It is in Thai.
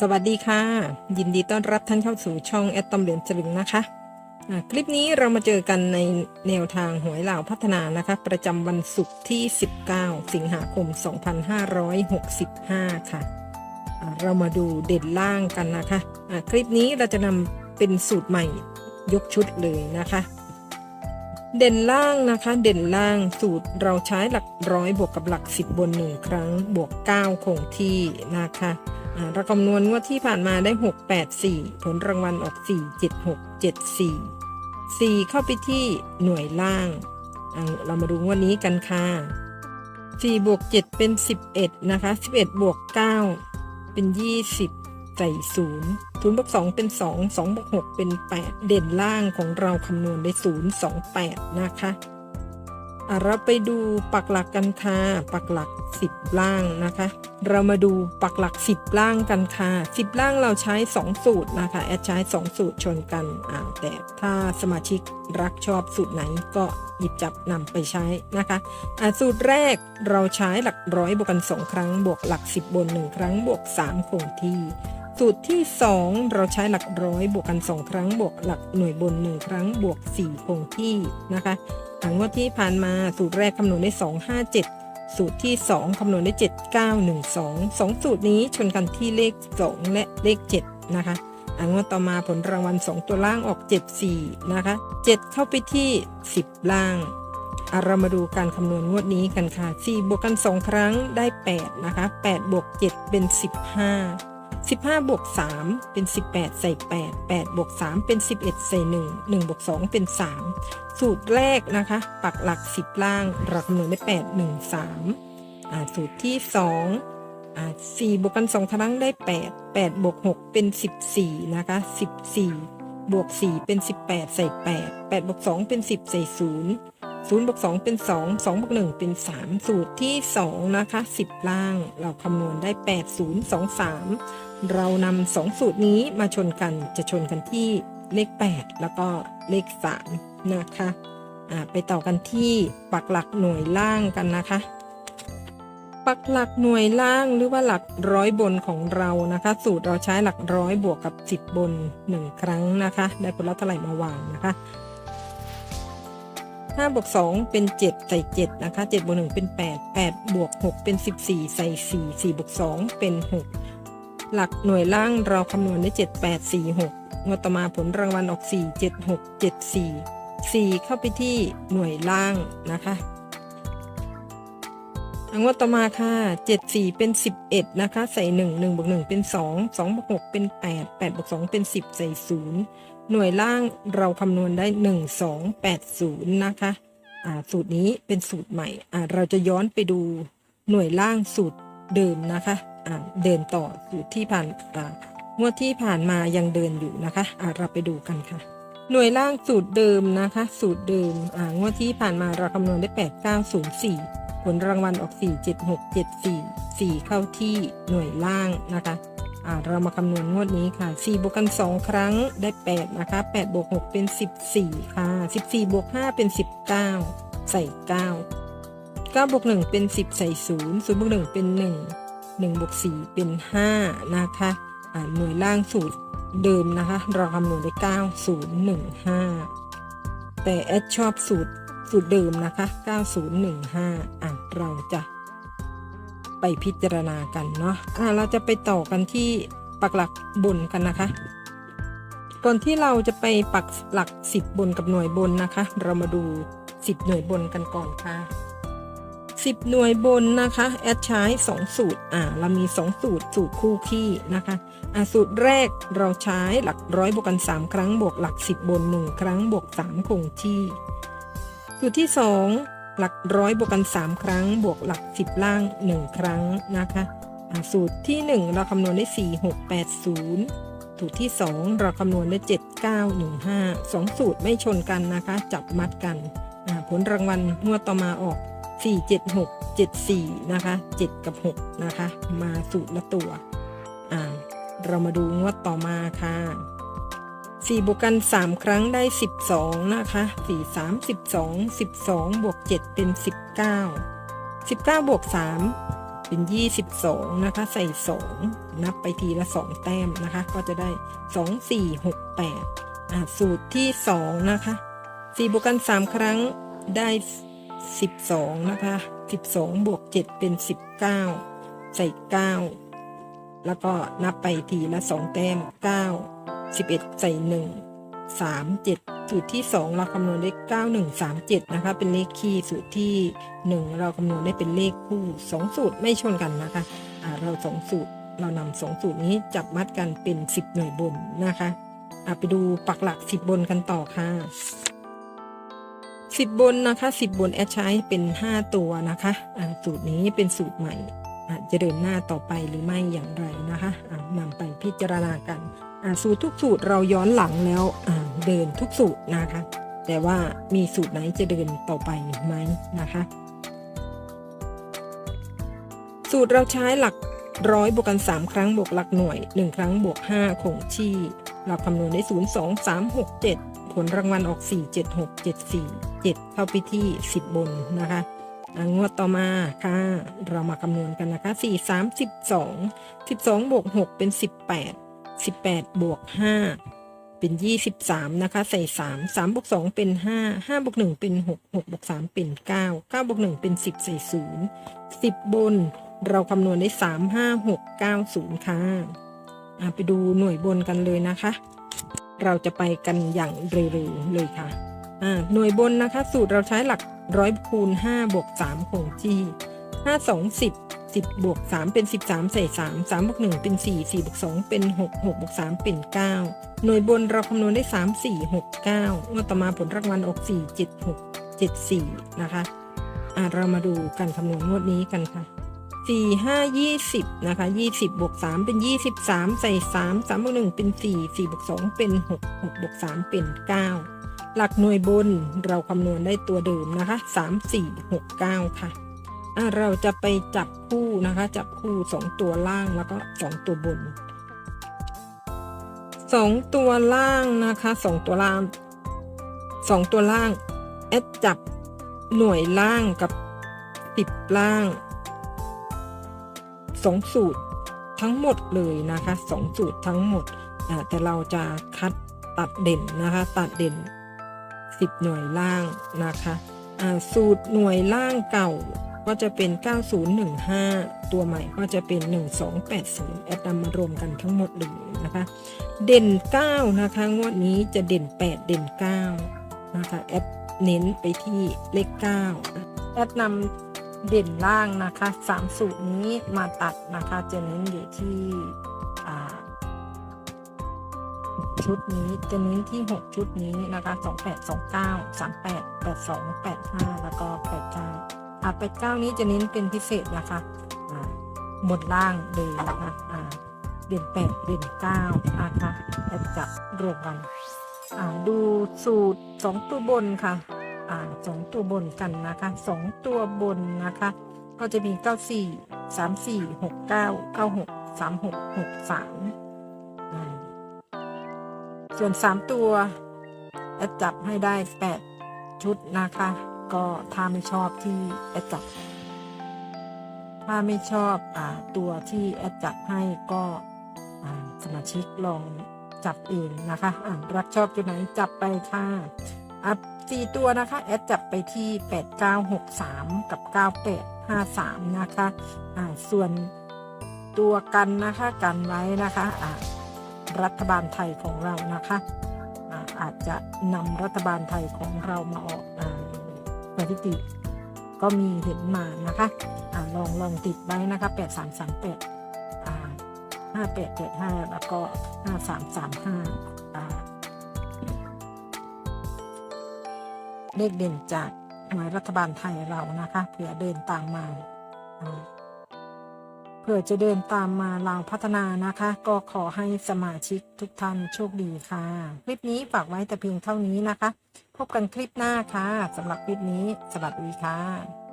สวัสดีค่ะ ยินดีต้อนรับท่านเข้าสู่ช่องแอดตอมเหรียญสลึงนะคะอ่าคลิปนี้เรามาเจอกันในแนวทางหวยเหล่าพัฒนานะคะ ประจำวันศุกร์ที่ 19 สิงหาคม 2565 ค่ะอ่าเรามาดูเด่นล่างกันนะคะอ่าคลิปนี้เราจะนำเป็นสูตรใหม่ยกชุดเลยนะคะ เด่นล่างนะคะ เด่นล่างสูตรเราใช้หลักร้อยบวกกับหลักสิบบนหนึ่งครั้งบวก 9 คงที่นะคะ เราคำนวณงวดที่ผ่านมาได้ 6 8 4 ผลรางวัลออก 4 7 6 7 4 4 เข้าไปที่หน่วยล่างอ่าเรามาดูงวดนี้กันค่ะ 4 บวก 7 เป็น 11 นะคะ 11 บวก 9 เป็น 20 ใส่ศูนย์ศูนบวกสองเป็นสองสองบวกหกเป็นแปดเด่นล่างของเราคำนวณได้ศูนย์สองแปดนะคะเราไปดูปักหลักกันค่ะปักหลัก สิบล่างนะคะ เรามาดูปักหลักสิบล่างกันค่ะสิบล่างเราใช้สองสูตรนะคะ แอดใช้สองสูตรชนกันอ่าแต่ถ้าสมาชิกรักชอบสูตรไหนก็หยิบจับนำไปใช้นะคะอ่าสูตรแรกเราใช้หลักร้อยบวกกันสองครั้ง บวกหลักสิบบนหนึ่งครั้ง บวกสามคงที่สูตรที่ 2 เราใช้หลักร้อยบวกกัน 2 ครั้ง บวกหลักหน่วยบน 1 ครั้งบวก 4 คงที่นะคะถังงวดที่ผ่านมาสูตรแรกคำนวณได้ 2 5 7 สูตรที่ 2 คำนวณได้ 7 9 1 2 2 สูตรนี้ชนกันที่เลข 2 และเลข 7 นะคะอันงวดต่อมาผลรางวัล 2 ตัวล่างออก 7 4 นะคะ 7 เข้าไปที่ 10 ล่างอะเรามาดูการคำนวณงวดนี้กันค่ะ 4 บวกกัน 2 ครั้งได้ 8 นะคะ 8 บวก 7 เป็น 15 15บวก3เป็น 18 ใส่ 8 8บวก3เป็น 11 ใส่ 1 1บวก2เป็น 3 สูตรแรกนะคะ ปักหลัก 10 ล่างเราคำนวณได้ 8 1 3อ่าสูตรที่2อ่า4บวกกัน2ครั้งได้8 8บวก6เป็น14นะคะ14บวก4เป็น18ใส่8 8บวก2เป็น10ใส่0 0บวก2เป็น2 2บวก1เป็น3สูตรที่2นะคะ10ล่าง เราคำนวณได้8 0 2 3 เรานำสองสูตรนี้มาชนกันจะชนกันที่เลข 8 แล้วก็เลข 3 นะคะไปต่อกันที่ปักหลักหน่วยล่างกันนะคะ ปักหลักหน่วยล่างหรือว่าหลักร้อยบนของเรานะคะ สูตรเราใช้หลักร้อยบวกกับ 10 บน 1 ครั้งนะคะ ได้ผลลัพธ์เท่าไหร่มาวางนะคะ5บวก2เป็น 7 ใส่ 7 นะคะ 7บวก1เป็น 8 8บวก6เป็น 14 ใส่ 4 4บวก2เป็น 6 หลักหน่วยล่างเราคำนวณได้ 7 8 4 6งวดต่อมาผลรางวัลออก 4 7 6 7 4 4 เข้าไปที่หน่วยล่างนะคะงวดต่อมาค่ะ 7 4 เป็น 11 นะคะ ใส่ 1 1บวก1เป็น 2 2บวก6เป็น 8 8บวก2เป็น 10 ใส่ 0 หน่วยล่างเราคำนวณได้ 1 2 8 0 นะคะอ่าสูตรนี้เป็นสูตรใหม่อ่าเราจะย้อนไปดูหน่วยล่างสูตรเดิมนะคะ เดินต่อสูตรที่ผ่านงวดที่ผ่านมายังเดินอยู่นะคะอ่าเราไปดูกันค่ะ หน่วยล่างสูตรเดิมนะคะ สูตรเดิมงวดที่ผ่านมาเราคำนวณได้ 8 9 0 4 ผลรางวัลออก 4 7 6 7 4 4 เข้าที่หน่วยล่างนะคะเรามาคำนวณงวดนี้ค่ะ 4 บวกกัน 2 ครั้งได้ 8 นะคะ 8 บวก 6 เป็น 14 ค่ะ 14 บวก 5 เป็น 19 ใส่ 9 9 บวก 1 เป็น 10 ใส่ 0 0 บวก 1 เป็น 1 1บวก4เป็น 5 นะคะหน่วยล่างสูตรเดิมนะคะ เราคำนวณได้ 9 0 1 5 แต่แอดชอบสูตรสูตรเดิมนะคะ 9015 อะ เราจะไปพิจารณากันเนาะอ่าเราจะไปต่อกันที่ปักหลักบนกันนะคะ ก่อนที่เราจะไปปักหลักสิบบนกับหน่วยบนนะคะ เรามาดูสิบหน่วยบนกันก่อนค่ะ สิบหน่วยบนนะคะ แอดใช้สองสูตร อ่า เรามีสองสูตร สูตรคู่ขี้นะคะ อ่า สูตรแรกเราใช้หลักร้อยบวกกันสามครั้ง บวกหลักสิบบนหนึ่งครั้ง บวกสามคงที่ สูตรที่สองหลักร้อยบวกกัน 3 ครั้ง บวกหลัก 10 ล่าง 1 ครั้งนะคะ อ่า สูตรที่ 1 เราคำนวณได้ 4 6 8 0สูตรที่ 2 เราคำนวณได้ 7 9 1 5 2 สูตรไม่ชนกันนะคะ จับมัดกันอ่าผลรางวัลงวดต่อมาออก 4 7 6 7 4นะคะ7 กับ 6 นะคะ มาสูตรละตัวอ่าเรามาดูงวดต่อมาค่ะ4บวกกัน 3 ครั้งได้ 12 นะคะ4 3 12 12 บวก 7 เป็น 19 19 บวก 3 เป็น 22 นะคะ ใส่ 2 นับไปทีละ 2 แต้มนะคะ ก็จะได้ 2 4 6 8อ่าสูตรที่ 2 นะคะ 4 บวกกัน 3 ครั้งได้ 12 นะคะ 12 บวก 7 เป็น 19 ใส่ 9 แล้วก็นับไปทีละ 2 แต้ม 9 11 ใส่ 1 3 7 สูตรที่ 2 เราคำนวณได้ 9 1 3 7 นะคะ เป็นเลขคี่สูตรที่ 1 เราคำนวณได้เป็นเลขคู่ 2 สูตรไม่ชนกันนะคะอ่าเรา 2 สูตรเรานำสองสูตรนี้จับมัดกันเป็น 10 หน่วยบนนะคะะไปดูปักหลัก 10 บนกันต่อค่ะ 10บบนนะคะ10บบนแอดใช้เป็น5ตัวนะคะสูตรนี้เป็นสูตรใหม่จะเดินหน้าต่อไปหรือไม่อย่างไรนะคะะนำไปพิจารณากันสูตรทุกสูตรเราย้อนหลังแล้วเดินทุกสูตรนะคะ แต่ว่ามีสูตรไหนจะเดินต่อไปไหมนะคะ สูตรเราใช้หลักร้อยบวกกัน 3 ครั้งบวกหลักหน่วย 1 ครั้งบวก5คงที่ เราคำนวณได้ 0 2 3 6 7 ผลรางวัลออก 4 7 6 7 4 7 เข้าไปที่ 10 บนนะคะงวดต่อมาค่ะ เรามาคำนวณกันนะคะ 4 3 12 12 บวก 6 เป็น 18 18 บวก 5 เป็น 23 นะคะ ใส่ 3 3บวก 2 เป็น 5 5บวก 1 เป็น 6 6บวก 3 เป็น 9 9บวก 1 เป็น 10 ใส่ 0 10 บน เราคำนวณได้ 3 5 6 9 0 ค่ะไปดูหน่วยบนกันเลยนะคะ เราจะไปกันอย่างเร็วๆเลยค่ะหน่วยบนนะคะ สูตรเราใช้หลักร้อยคูณ5บวก3คงที่5 2 10 10บวก3เป็น 13 ใส่ 3 3บวก1เป็น 4 4บวก2เป็น 6 6บวก3เป็น 9 หน่วยบนเราคำนวณได้ 3 4 6 9งวดต่อมาผลรางวัลออก 4 7 6 7 4 นะคะ อ่าเรามาดูการคำนวณงวดนี้กันค่ะ สี่ห้ายี่สิบนะคะยี่สิบบวกสามเป็นยี่สิบสามใส่สามสามบวกหนึ่งเป็นสี่สี่บวกสองเป็นหกหกบวกสามเป็นเก้าหลักหน่วยบนเราคำนวณได้ตัวเดิมนะคะสามสี่หกเก้าค่ะะเราจะไปจับคู่นะคะ จับคู่สองตัวล่างแล้วก็สองตัวบนสองตัวล่างนะคะสองตัวล่างสองตัวล่างแอดจับหน่วยล่างกับติดล่าง สองสูตรทั้งหมดเลยนะคะสองสูตรทั้งหมดแต่เราจะคัดตัดเด่นนะคะ ตัดเด่น 10 หน่วยล่างนะคะสูตรหน่วยล่างเก่าก็จะเป็น 9015 ตัวใหม่ก็จะเป็น 1280 แอดนำมารวมกันทั้งหมดเลยนะคะ เด่น 9 นะคะ งวดนี้จะเด่น 8 เด่น 9 นะคะ แอดเน้นไปที่เลข 9 แอดนำ เด่นล่างนะคะสามสูตรนี้มาตัดนะคะจะเน้นอยู่ที่ชุดนี้จะเน้นที่ 6 ชุดนี้นะคะ 28 29 38 82 85 แล้วก็ 89อ่า89 นี้จะเน้นเป็นพิเศษนะคะอ่าบนล่างเลยนะคะอ่าเด่น8เด่น9นะคะแล้วจะรวมกันอ่าดูสูตร 2 ตัวบนค่ะ่าสองตัวบนกันนะคะสองตัวบนนะคะ ก็จะมี 94 34 69 96 36 63 ส่วน 3 ตัวจับให้ได้ 8 ชุดนะคะ ก็ถ้าไม่ชอบที่จับ ถ้าไม่ชอบอตัวที่แอดจับให้ก็สมาชิกลองจับเองนะคะรักชอบจุดไหนจับไปค่ะอัพ 4 ตัวนะคะ แอดจับไปที่ 8963 กับ 9853 นะคะอ่าส่วนตัวกันนะคะกันไว้นะคะอ่ารัฐบาลไทยของเรานะคะอ่าอาจจะนำรัฐบาลไทยของเรามาออกสถิติ ก็มีเห็นมานะคะอ่าลองลองติดไว้นะคะ 8338อ่า5875แล้วก็ 5335 เลขเด่นจากหน่วยรัฐบาลไทยเรานะคะเผื่อเดินตามมาเผื่อจะเดินตามมาเราพัฒนานะคะ ก็ขอให้สมาชิกทุกท่านโชคดีค่ะ คลิปนี้ฝากไว้แต่เพียงเท่านี้นะคะ พบกันคลิปหน้าค่ะสำหรับคลิปนี้สวัสดีค่ะ